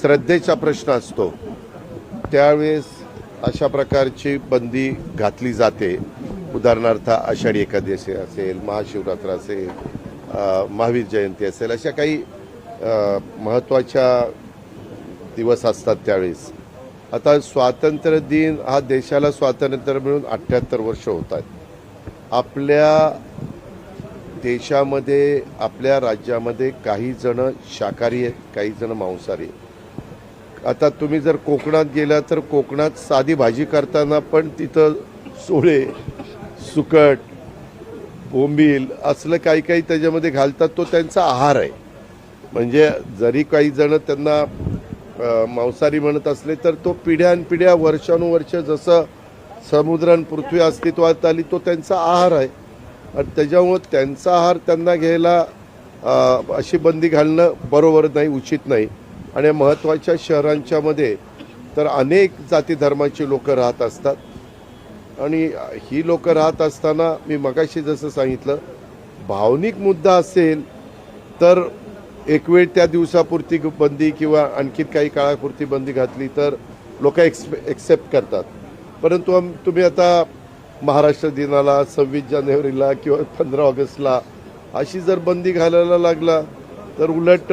श्रद्धेचा प्रश्न असतो. त्यावेळेस अशा प्रकारची बंदी घातली जाते. उदाहरणार्थ आषाढी एकादशी असेल महाशिवरात्र असेल महावीर जयंती असेल अशा काही महत्त्वाच्या दिवस असतात त्यावेळेस. आता स्वातंत्र्य दिन हा देशाला स्वातंत्र्य मिळून अठ्ठ्याहत्तर वर्ष होत आहेत. आपल्या देशामध्ये आपल्या राज्यामध्ये काही जण शाकाहारी आहेत काही जण मांसाहारी आहेत. आता तुम्ही जर कोकणात गेला तर कोकणात साधी भाजी करताना पण तिथं सोळे सुकट बोंबील असलं काही काही त्याच्यामध्ये घालतात तो त्यांचा आहार आहे. म्हणजे जरी काही जण त्यांना मांसाहारी म्हणत असले तर तो पिढ्यानपिढ्या वर्षानुवर्ष जसं समुद्रान पृथ्वी अस्तित्वात आली तो त्यांचा आहार आहे. आणि त्याच्यामुळं त्यांचा आहार त्यांना घ्यायला अशी बंदी घालणं बरोबर नाही उचित नाही. आणि महत्त्वाच्या शहरांच्यामध्ये तर अनेक जाती धर्माची लोकं राहत असतात. आणि ही लोकं राहत असताना मी मगाशी जसं सांगितलं भावनिक मुद्दा असेल तर एक वेळ त्या दिवसापुरती बंदी किंवा आणखी काही काळापुरती बंदी घातली तर लोक एक्सपे एक्सेप्ट करतात. परंतु तुम्ही आता महाराष्ट्र दिनाला सव्वीस जानेवारीला किंवा पंधरा ऑगस्टला अशी जर बंदी घालायला लागला तर उलट